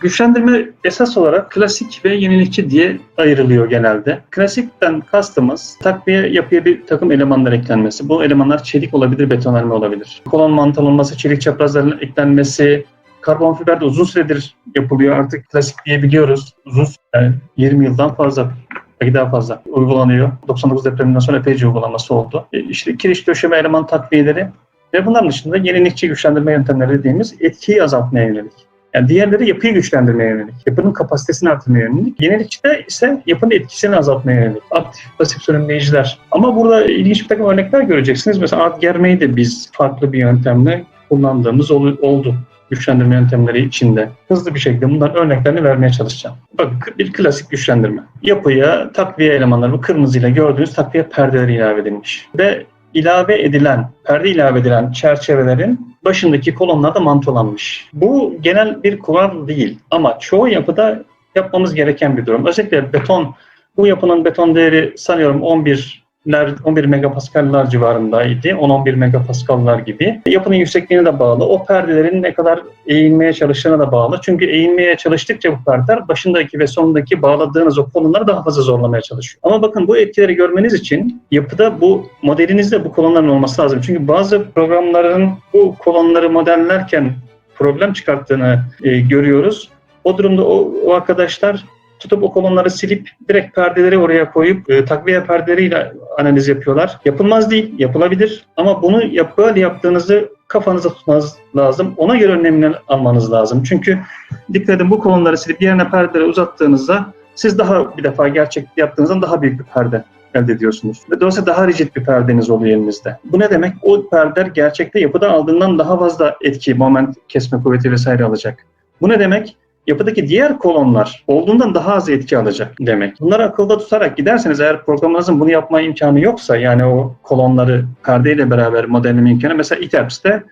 Güçlendirme esas olarak klasik ve yenilikçi diye ayrılıyor genelde. Klasikten kastımız takviye yapıya bir takım elemanlar eklenmesi. Bu elemanlar çelik olabilir, betonarme olabilir. Kolon mantol olması, çelik çaprazların eklenmesi, karbon fiber de uzun süredir yapılıyor. Artık klasik diyebiliyoruz. Uzun süre, 20 yıldan fazla belki daha fazla uygulanıyor. 99 depreminden sonra epeyce uygulaması oldu. E, İşte kiriş döşeme eleman takviyeleri ve bunların dışında yenilikçi güçlendirme yöntemleri dediğimiz etkiyi azaltmaya yönelik. Yani diğerleri yapıyı güçlendirmeye yönelik, yapının kapasitesini artırmaya yönelik. Yenilikçide ise yapının etkisini azaltmaya yönelik. Aktif, pasif sönümleyiciler. Ama burada ilginç bir takım örnekler göreceksiniz. Mesela ad germeyi de biz farklı bir yöntemle kullandığımız ol- oldu güçlendirme yöntemleri içinde. Hızlı bir şekilde bunların örneklerini vermeye çalışacağım. Bakın bir klasik güçlendirme. Yapıya takviye elemanları, bu kırmızıyla gördüğünüz takviye perdeleri ilave edilmiş. Ve ilave edilen, perde ilave edilen çerçevelerin başındaki kolonlarda mantolanmış. Bu genel bir kural değil ama çoğu yapıda yapmamız gereken bir durum. Özellikle beton, bu yapının beton değeri sanıyorum 11 ler 11 megapaskallar civarındaydı. 10-11 megapaskallar gibi. Yapının yüksekliğine de bağlı. O perdelerin ne kadar eğilmeye çalıştığına da bağlı. Çünkü eğilmeye çalıştıkça bu perdeler başındaki ve sonundaki bağladığınız o kolonları daha fazla zorlamaya çalışıyor. Ama bakın bu etkileri görmeniz için yapıda bu modelinizde bu kolonların olması lazım. Çünkü bazı programların bu kolonları modellerken problem çıkarttığını e, görüyoruz. O durumda o, o arkadaşlar tutup o kolonları silip direkt perdeleri oraya koyup e, takviye perdeleriyle analiz yapıyorlar. Yapılmaz değil, yapılabilir ama bunu yap, böyle yaptığınızı kafanıza tutmanız lazım. Ona göre önlemini almanız lazım. Çünkü dikkat edin bu kolonları silip yerine perdeleri uzattığınızda siz daha bir defa gerçek yaptığınızdan daha büyük bir perde elde ediyorsunuz. Ve dolayısıyla daha rigid bir perdeniz oluyor elinizde. Bu ne demek? O perdeler gerçekte yapıda aldığından daha fazla etki, moment, kesme kuvveti vesaire alacak. Bu ne demek? Yapıdaki diğer kolonlar olduğundan daha az etki alacak demek. Bunları akılda tutarak giderseniz eğer programınızın bunu yapma imkanı yoksa yani o kolonları perdeyle beraber modelleme imkanı mesela ITERPS'te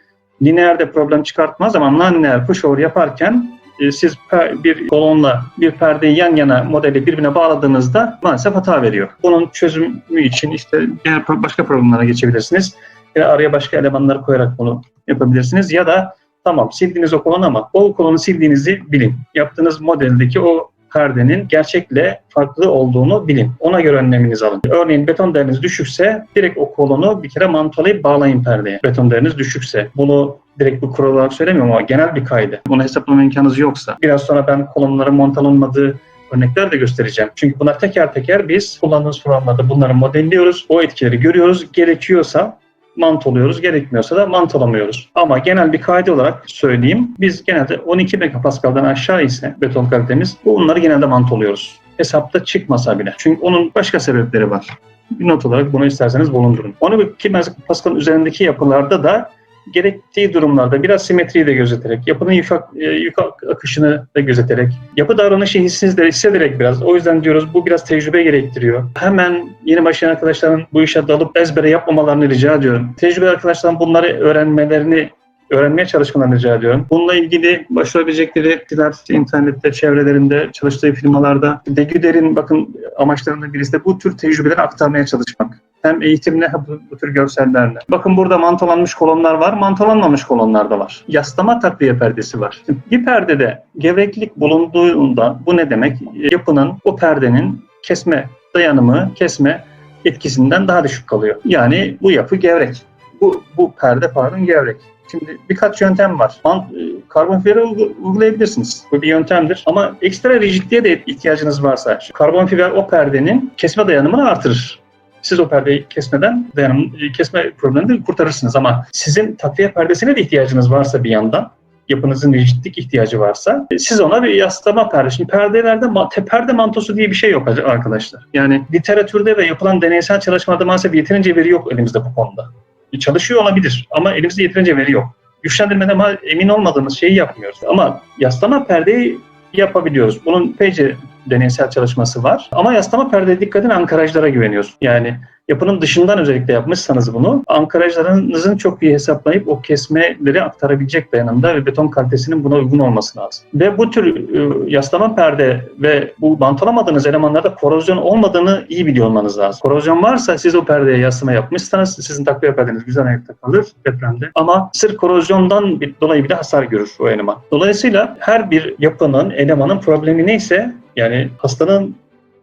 lineerde problem çıkartmaz ama non-linear pushover yaparken e, siz bir kolonla bir perdeyi yan yana modeli birbirine bağladığınızda maalesef hata veriyor. Bunun çözümü için işte diğer başka programlara geçebilirsiniz. Ya araya başka elemanları koyarak bunu yapabilirsiniz ya da Tamam sildiniz o kolonu ama o kolonu sildiğinizi bilin. Yaptığınız modeldeki o perdenin gerçekle farklı olduğunu bilin. Ona göre önleminizi alın. Örneğin beton değeriniz düşükse direkt o kolonu bir kere mantolayıp bağlayın perdeye. Beton değeriniz düşükse. Bunu direkt bu kural olarak söylemiyorum ama genel bir kaydı. Bunu hesaplama imkanınız yoksa. Biraz sonra ben kolonların montalanmadığı örnekler de göstereceğim. Çünkü bunlar teker teker biz kullandığımız programlarda bunları modelliyoruz. O etkileri görüyoruz. Gerekiyorsa mantoluyoruz. Gerekmiyorsa da mantolamıyoruz. Ama genel bir kaydı olarak söyleyeyim. Biz genelde 12 megapaskaldan aşağı ise beton kalitemiz bunları genelde mantoluyoruz. Hesapta çıkmasa bile. Çünkü onun başka sebepleri var. Bir not olarak bunu isterseniz bulundurun. 12 megapaskalın üzerindeki yapılarda da gerektiği durumlarda biraz simetriyi de gözeterek, yapının yük, e, yük akışını da gözeterek, yapı davranışı hissizde hissederek biraz. O yüzden diyoruz bu biraz tecrübe gerektiriyor. Hemen yeni başlayan arkadaşların bu işe dalıp ezbere yapmamalarını rica ediyorum. Tecrübe arkadaşların bunları öğrenmelerini öğrenmeye çalışmalarını rica ediyorum. Bununla ilgili başvurabilecekleri kişiler internette, çevrelerinde, çalıştığı firmalarda Degüder'in bakın amaçlarından birisi de bu tür tecrübeleri aktarmaya çalışmak. Hem eğitimle hem bu, tür görsellerle. Bakın burada mantolanmış kolonlar var, mantolanmamış kolonlar da var. Yaslama takviye perdesi var. Şimdi bir perdede gevreklik bulunduğunda bu ne demek? Yapının, o perdenin kesme dayanımı, kesme etkisinden daha düşük kalıyor. Yani bu yapı gevrek. Bu, bu perde pardon gevrek. Şimdi birkaç yöntem var. Man- e, Karbon fiber uygu- uygulayabilirsiniz. Bu bir yöntemdir. Ama ekstra rigidliğe de ihtiyacınız varsa karbon fiber o perdenin kesme dayanımını artırır. Siz o perdeyi kesmeden dayanım, e, kesme problemini kurtarırsınız ama sizin takviye perdesine de ihtiyacınız varsa bir yandan yapınızın rigidlik ihtiyacı varsa e, siz ona bir yaslama perde. Şimdi perdelerde perde mantosu diye bir şey yok arkadaşlar. Yani literatürde ve yapılan deneysel çalışmalarda maalesef yeterince veri yok elimizde bu konuda. E, Çalışıyor olabilir ama elimizde yeterince veri yok. Güçlendirmede ma- emin olmadığımız şeyi yapmıyoruz. Ama yaslama perdeyi yapabiliyoruz. Bunun epeyce deneysel çalışması var. Ama yaslama perdeye dikkat edin ankarajlara güveniyoruz. Yani yapının dışından özellikle yapmışsanız bunu ankarajlarınızın çok iyi hesaplayıp o kesmeleri aktarabilecek dayanımda ve beton kalitesinin buna uygun olması lazım. Ve bu tür e, yaslama perde ve bu bantolamadığınız elemanlarda korozyon olmadığını iyi biliyor olmanız lazım. Korozyon varsa siz o perdeye yaslama yapmışsanız sizin takviye perdeniz güzel ayakta kalır depremde. Ama sırf korozyondan dolayı bile hasar görür o eleman. Dolayısıyla her bir yapının, elemanın problemi neyse yani hastanın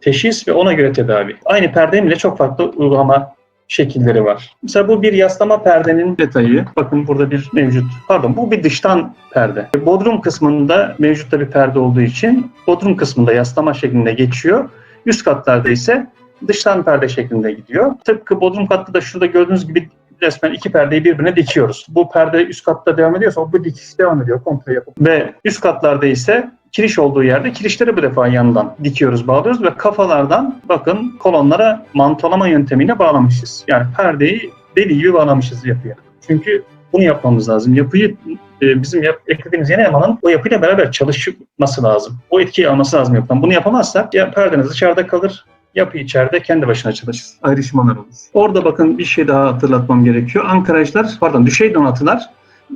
teşhis ve ona göre tedavi. Aynı perdenin bile çok farklı uygulama şekilleri var. Mesela bu bir yaslama perdenin detayı. Bakın burada bir mevcut. Pardon bu bir dıştan perde. Bodrum kısmında mevcutta bir perde olduğu için bodrum kısmında yaslama şeklinde geçiyor. Üst katlarda ise dıştan perde şeklinde gidiyor. Tıpkı bodrum katta da şurada gördüğünüz gibi resmen iki perdeyi birbirine dikiyoruz. Bu perde üst katta devam ediyorsa o bu dikiş devam ediyor komple yapıp. Ve üst katlarda ise kiriş olduğu yerde kirişleri bu defa yandan dikiyoruz, bağlıyoruz ve kafalardan bakın kolonlara mantolama yöntemiyle bağlamışız. Yani perdeyi deli gibi bağlamışız yapıya. Çünkü bunu yapmamız lazım. Yapıyı e, bizim yap, eklediğimiz yeni elemanın o yapıyla beraber çalışması lazım. O etkiyi alması lazım yapıdan. Bunu yapamazsak ya perdeniz dışarıda kalır, yapı içeride kendi başına çalışır. Ayrışmalar olur. Orada bakın bir şey daha hatırlatmam gerekiyor. Ankarajlar, pardon düşey donatılar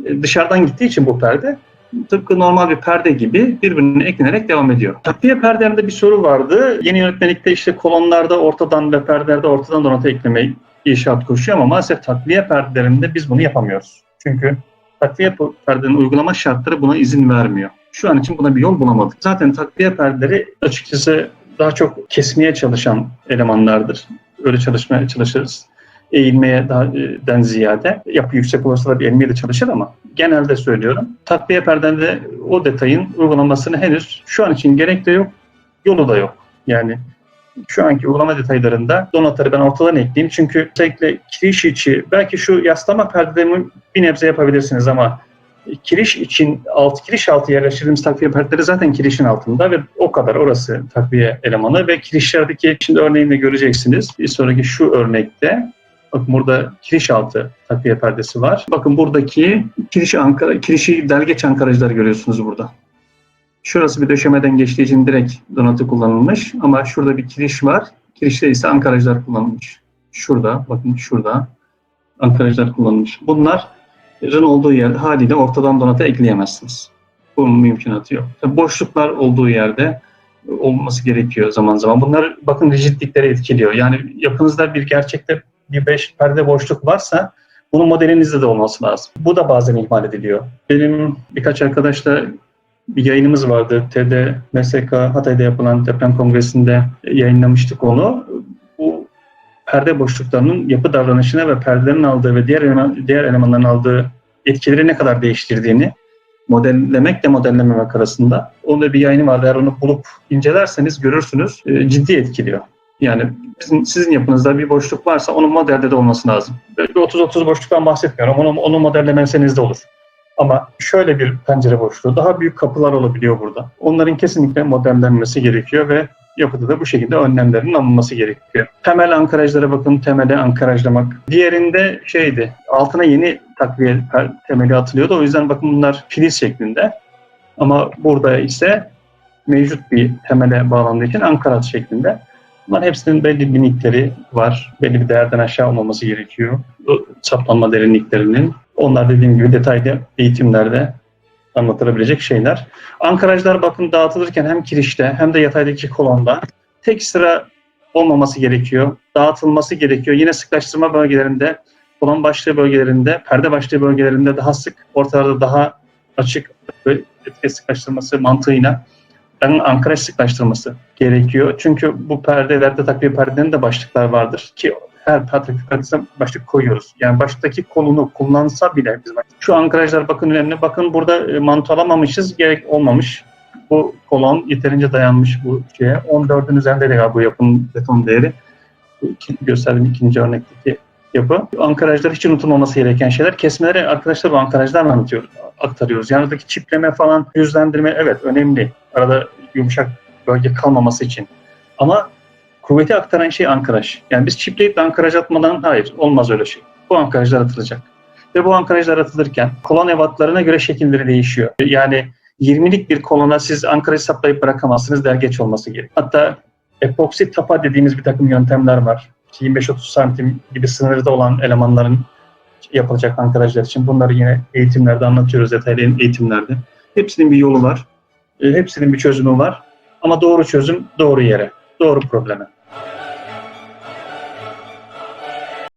e, dışarıdan gittiği için bu perde tıpkı normal bir perde gibi birbirine eklenerek devam ediyor. Takviye perdelerinde bir soru vardı. Yeni yönetmelikte işte kolonlarda ortadan ve perdelerde ortadan donatı eklemeyi inşaat koşuyor ama maalesef takviye perdelerinde biz bunu yapamıyoruz. Çünkü takviye perdenin uygulama şartları buna izin vermiyor. Şu an için buna bir yol bulamadık. Zaten takviye perdeleri açıkçası daha çok kesmeye çalışan elemanlardır. Öyle çalışmaya çalışırız. Eğilmeye daha, e, den ziyade yapı yüksek olursa da bir eğilmeye de çalışır ama genelde söylüyorum. Takviye perdende o detayın uygulamasını henüz şu an için gerek de yok, yolu da yok. Yani şu anki uygulama detaylarında donatları ben ortadan ekleyeyim. Çünkü özellikle kiriş içi, belki şu yaslama perdemi bir nebze yapabilirsiniz ama kiriş için alt kiriş altı yerleştirdiğimiz takviye perdeleri zaten kirişin altında ve o kadar orası takviye elemanı ve kirişlerdeki şimdi örneğini göreceksiniz. Bir sonraki şu örnekte Bakın burada kiriş altı takviye perdesi var. Bakın buradaki kiriş ankara, kirişi delgeç ankarajlar görüyorsunuz burada. Şurası bir döşemeden geçtiği için direkt donatı kullanılmış ama şurada bir kiriş var. Kirişte ise ankarajlar kullanılmış. Şurada, bakın şurada ankarajlar kullanılmış. Bunların olduğu yer haliyle ortadan donatı ekleyemezsiniz. Bunun mümkünatı yok. Tabii boşluklar olduğu yerde olması gerekiyor zaman zaman. Bunlar bakın rigidlikleri etkiliyor. Yani yapınızda bir gerçekte bir beş perde boşluk varsa bunun modelinizde de olması lazım. Bu da bazen ihmal ediliyor. Benim birkaç arkadaşla bir yayınımız vardı. TD, MSK, Hatay'da yapılan deprem kongresinde yayınlamıştık onu. Bu perde boşluklarının yapı davranışına ve perdelerin aldığı ve diğer eleman, diğer elemanların aldığı etkileri ne kadar değiştirdiğini modellemekle modellememek arasında. Onda bir yayını vardı. Eğer onu bulup incelerseniz görürsünüz. E, ciddi etkiliyor. Yani bizim, sizin yapınızda bir boşluk varsa onun modelde de olması lazım. Böyle bir 30-30 boşluktan bahsetmiyorum. Onu, onu modellemenseniz de olur. Ama şöyle bir pencere boşluğu, daha büyük kapılar olabiliyor burada. Onların kesinlikle modellenmesi gerekiyor ve yapıda da bu şekilde önlemlerin alınması gerekiyor. Temel ankarajlara bakın, temele ankarajlamak. Diğerinde şeydi, altına yeni takviye temeli atılıyordu. O yüzden bakın bunlar filiz şeklinde. Ama burada ise mevcut bir temele bağlandığı için ankarat şeklinde. Bunların hepsinin belli bir nickleri var. Belli bir değerden aşağı olmaması gerekiyor. Saplanma derinliklerinin. Onlar dediğim gibi detaylı eğitimlerde anlatılabilecek şeyler. Ankarajlar bakın dağıtılırken hem kirişte hem de yataydaki kolonda tek sıra olmaması gerekiyor. Dağıtılması gerekiyor. Yine sıklaştırma bölgelerinde, kolon başlığı bölgelerinde, perde başlığı bölgelerinde daha sık, ortalarda daha açık ve sıklaştırması mantığıyla Ankara sıklaştırması gerekiyor. Çünkü bu perdelerde takviye perdelerinde de başlıklar vardır ki her perdesine başlık koyuyoruz. Yani baştaki kolunu kullansa bile biz şu ankarajlar bakın önemli. Bakın burada e, mantolamamışız. Gerek olmamış. Bu kolon yeterince dayanmış bu şeye. 14'ün üzerinde de bu yapının beton değeri. Bu gösterdiğim ikinci örnekteki yapı. Ankarajlar hiç unutulmaması gereken şeyler. Kesmeleri arkadaşlar bu ankarajlarla anlatıyor, aktarıyoruz. Yani oradaki çipleme falan, yüzlendirme evet önemli. Arada yumuşak bölge kalmaması için. Ama kuvveti aktaran şey ankaraj. Yani biz çipleyip de ankaraj atmadan hayır olmaz öyle şey. Bu ankarajlar atılacak. Ve bu ankarajlar atılırken kolon evatlarına göre şekilleri değişiyor. Yani 20'lik bir kolona siz ankaraj saplayıp bırakamazsınız dergeç olması gerek. Hatta epoksi tapa dediğimiz bir takım yöntemler var. İşte 25-30 santim gibi sınırda olan elemanların yapılacak ankarajlar için bunları yine eğitimlerde anlatıyoruz detaylı eğitimlerde. Hepsinin bir yolu var. E, hepsinin bir çözümü var. Ama doğru çözüm doğru yere, doğru probleme.